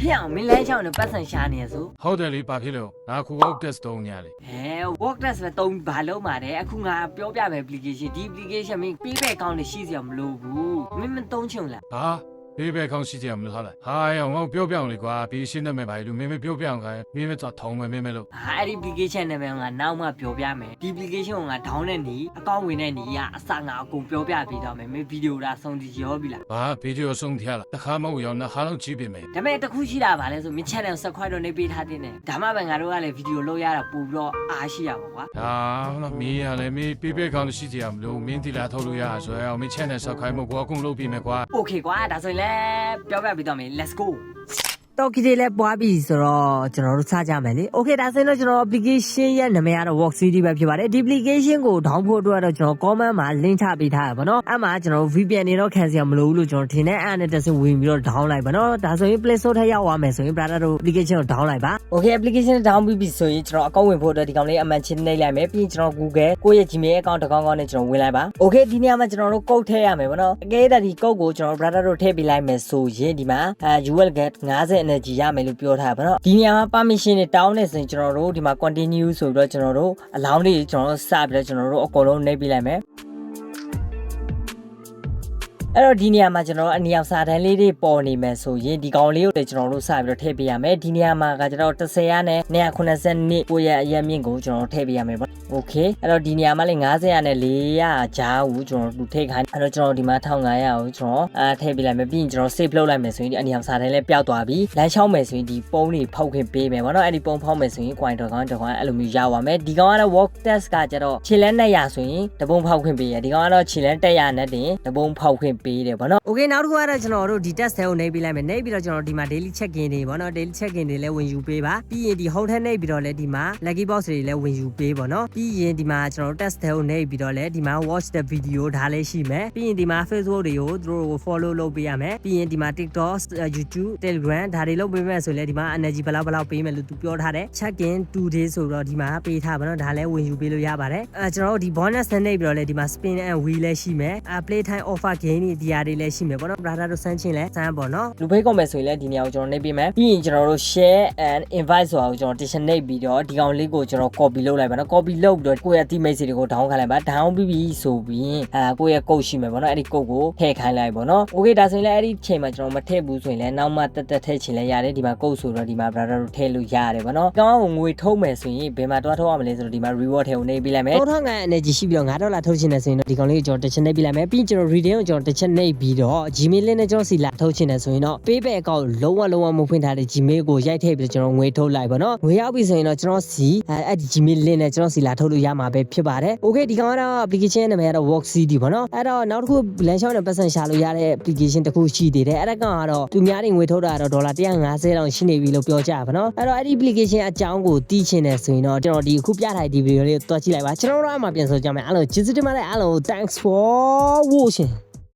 ဟဲ့အောင်မင်းလဲချောင်းနဲ့ပတ်စံရှာနေရဆိုဟုတ်တယ်လေဘာဖြစ်လို့ငါခုကောက် test တုံးညာလေဟဲ work test ပဲတုံးဘာလုံးပါတယ်အခုငါပြောပြမယ် application ဒီ application မင်းပေးပဲကောင်းနေရှိစရာမလိုဘူးမင်းမတုံးချင်ဘူးလားဟာ ဒီဘက်ကောင်းရှိကြမလို့ဟုတ်လားဟာရောငါပြောပြအောင်လေကွာပြီးရှင်းနေမယ်ပါလူမင်းမပြောပြအောင်ခိုင်းမင်းမတော့ထောင်းမယ်မင်းမလို့ဟာအဲ့ဒီ application နဲ့ပဲငါနောက်မှပြောပြမယ်ဒီ application ကိုငါ down တဲ့နီးအကောင့်ဝင်တဲ့နီးကအစငါအကုန်ပြောပြပေးတော့မယ်မင်းဗီဒီယိုလားစုံတီရောပြီလားဟာဗီဒီယိုစုံတီလားတစ်ခါမဟုတ်ရောနှစ်ခါလောက်ကြည့်ပေးမယ်ဒါပေမဲ့တစ်ခုရှိတာပါလဲဆိုမင်း channel subscribe တော့နေပေးထားတင်တယ်ဒါမှပဲငါတို့ကလည်းဗီဒီယိုလုပ်ရတာပို့ပြီးတော့အားရှိရပါကွာဟာတော့မင်းရလည်းမင်းပြပြကောင်းရှိကြမလို့မင်းဒီလာထုတ်လို့ရဆိုတော့မင်း channel subscribe မဟုတ်ကွာအကုန်လုပ်ပြီးမယ်ကွာ okay ကွာဒါဆိုရင်လည်းပြောပြပေးတော့မယ် let's go တော့ခီလေးပွားပြီဆိုတော့ကျွန်တော်တို့စကြမယ်လေ။ Okay ဒါဆိုရင်တော့ကျွန်တော် application ရဲ့နာမည်ကတော့ Work City ပဲဖြစ်ပါတယ်။ဒီ application ကို download ဖို့အတွက်တော့ကျွန်တော် comment မှာ link ချပေးထားရပါတော့။အဲ့မှာကျွန်တော် VPN နေတော့ခံစရာမလိုဘူးလို့ကျွန်တော်ထင်တယ်။အဲ့နဲ့တစ်စဝင်ပြီးတော့ down လိုက်ပါတော့။ဒါဆိုရင် Play Store ထက်ရောက်သွားမယ်ဆိုရင် brother တို့ application ကို down လိုက်ပါ။ Okay application down ပြီးပြီဆိုရင်ကျွန်တော်အကောင့်ဝင်ဖို့အတွက်ဒီကောင်လေးအမှန်ချင်းနှိပ်လိုက်မယ်။ပြီးရင်ကျွန်တော် Google ကိုယ့်ရဲ့ Gmail account တစ်ကောင်ကောင်နဲ့ကျွန်တော်ဝင်လိုက်ပါ။ Okay ဒီနေရာမှာကျွန်တော်တို့ code ထည့်ရမယ်ဗောနော်။အကဲဒါဒီ code ကိုကျွန်တော် brother တို့ထည့်ပေးလိုက်မယ်ဆိုရင်ဒီမှာအဲ UL get 50 energy ရမယ်လို့ပြောထားပါတော့။ဒီနေရာမှာ permission တွေတောင်းနေဆိုရင်ကျွန်တော်တို့ဒီမှာ continue ဆိုပြီးတော့ကျွန်တော်တို့အလောင်းလေးကျွန်တော်တို့စပြီးတော့ကျွန်တော်တို့အကုန်လုံးနှိပ်ပေးလိုက်မယ်။ အဲ့တော့ဒီနေရာမှာကျွန်တော်တို့အနီအောင်စာတန်းလေးတွေပေါ်နေမယ်ဆိုရင်ဒီကောင်လေးကိုလည်းကျွန်တော်တို့စပြီးတော့ထည့်ပေးရမယ်ဒီနေရာမှာကကျွန်တော်30ရနဲ့290ကိုရဲ့အရက်မြင့်ကိုကျွန်တော်တို့ထည့်ပေးရမယ်ပေါ့โอเคအဲ့တော့ဒီနေရာမှာလည်း90ရနဲ့400ကြားကိုကျွန်တော်တို့ထည့်ခိုင်းအဲ့တော့ကျွန်တော်ဒီမှာ1500ကိုကျွန်တော်အာထည့်ပေးလိုက်မယ်ပြီးရင်ကျွန်တော် save လုပ်လိုက်မယ်ဆိုရင်ဒီအနီအောင်စာတန်းလေးပျောက်သွားပြီလမ်းချောင်းမယ်ဆိုရင်ဒီပုံးတွေဖောက်ခွင့်ပေးမယ်ပေါ့နော်အဲ့ဒီပုံးဖောက်မယ်ဆိုရင် coin တစ်ကောင်တစ်ကောင်အဲ့လိုမျိုးရပါမယ်ဒီကောင်ကတော့ work test ကကျတော့ခြေလန်း200ဆိုရင်တပုံးဖောက်ခွင့်ပေးရဒီကောင်ကတော့ခြေလန်း100နဲ့တင်တပုံးဖောက်ခွင့် ပေးတယ်ပေါ့နော် Okay နောက်တစ်ခုကတော့ကျွန်တော်တို့ဒီ test ထဲကိုနှိပ်ပေးလိုက်မယ်နှိပ်ပြီးတော့ကျွန်တော်ဒီမှာ daily check in တွေပေါ့နော် daily check in တွေလည်းဝင်ယူပေးပါပြီးရင်ဒီ hotel နှိပ်ပြီးတော့လည်းဒီမှာ lucky box တွေလည်းဝင်ယူပေးပေါ့နော်ပြီးရင်ဒီမှာကျွန်တော်တို့ test ထဲကိုနှိပ်ပြီးတော့လည်းဒီမှာ watch the video ဒါလည်းရှိမယ်ပြီးရင်ဒီမှာ Facebook တွေကိုသူတို့ကို follow လုပ်ပေးရမယ်ပြီးရင်ဒီမှာ TikTok YouTube Telegram ဒါတွေလုပ်ပေးမယ်ဆိုရင်လည်းဒီမှာ energy ဘယ်လောက်ဘယ်လောက်ပေးမယ်လို့သူပြောထားတယ် check in 2 days ဆိုတော့ဒီမှာပေးထားပါတော့ဒါလည်းဝင်ယူပေးလို့ရပါတယ်အဲကျွန်တော်တို့ဒီ bonus နဲ့နှိပ်ပြီးတော့လည်းဒီမှာ spin and wheel လည်းရှိမယ်အဲ play time offer game တွေဒီဟာတွေလည်းရှိမယ်ပေါ့နော် brother တို့စမ်းချင်းလဲစမ်းပေါ့နော်လူဖိတ်ကုန်မယ်ဆိုရင်လည်းဒီနေရာကိုကျွန်တော်နှိပ်ပေးမယ်ပြီးရင်ကျွန်တော်တို့ share and invite ဆိုတာကိုကျွန်တော် tension နှိပ်ပြီးတော့ဒီကောင်လေးကိုကျွန်တော် copy လုပ်လိုက်ပါနော် copy လုပ်ပြီးတော့ကိုယ့်ရဲ့ teammate တွေကို down ခိုင်းလိုက်ပါ down ပြီးပြီဆိုပြီးအဲကိုယ့်ရဲ့ code ရှိမယ်ပေါ့နော်အဲ့ဒီ code ကိုထည့်ခိုင်းလိုက်ပေါ့နော် okay ဒါဆိုရင်လည်းအဲ့ဒီချိန်မှာကျွန်တော်မထည့်ဘူးဆိုရင်လည်းနောက်မှတက်တက်ထည့်ချင်လည်းရတယ်ဒီမှာ code ဆိုတော့ဒီမှာ brother တို့ထည့်လို့ရတယ်ပေါ့နော်ကောင်းအောင်ငွေထုတ်မယ်ဆိုရင်ဘယ်မှာတွားထုတ်ရမလဲဆိုတော့ဒီမှာ reward ထဲကိုနှိပ်ပေးလိုက်မယ်3500 energy ရှိပြီးတော့9ဒေါ်လာထုတ်ချင်တယ်ဆိုရင်တော့ဒီကောင်လေးကိုကျွန်တော်တစ်ချက်နှိပ်ပေးလိုက်မယ်ပြီးရင်ကျွန်တော် reading ကိုကျွန်တော်တစ်ချက်နှိပ်ပြီးတော့ Gmail လေးနဲ့ကျွန်တော်စီလာထုတ်ချင်တယ်ဆိုရင်တော့ payback အကောင့်လုံးဝလုံးဝမဖွင့်ထားတဲ့ Gmail ကိုရိုက်ထည့်ပြီးတော့ကျွန်တော်ငွေထုတ်လိုက်ပါတော့ငွေရောက်ပြီဆိုရင်တော့ကျွန်တော်စီအဲအဲ့ဒီ Gmail link နဲ့ကျွန်တော်စီလာထုတ်လို့ရမှာပဲဖြစ်ပါတယ် okay ဒီကောင်ကတော့ application ရဲ့နာမည်ကတော့ work cd ပေါ့နော်အဲ့တော့နောက်တစ်ခုလမ်းလျှောက်နဲ့ပတ်စံရှာလို့ရတဲ့ application တစ်ခုရှိသေးတယ်အဲ့ဒါကတော့သူများတွေငွေထုတ်တာတော့ဒေါ်လာ150တောင်ရှိနေပြီလို့ပြောကြပါနော်အဲ့တော့အဲ့ဒီ application အကြောင်းကိုသိချင်တယ်ဆိုရင်တော့ကျွန်တော်ဒီအခုပြထားတဲ့ဒီ video လေးကိုတွားကြည့်လိုက်ပါကျွန်တော်တို့အမှပြန်ဆိုကြမယ်အားလုံးကျေးဇူးတင်ပါတယ်အားလုံး thanks for watching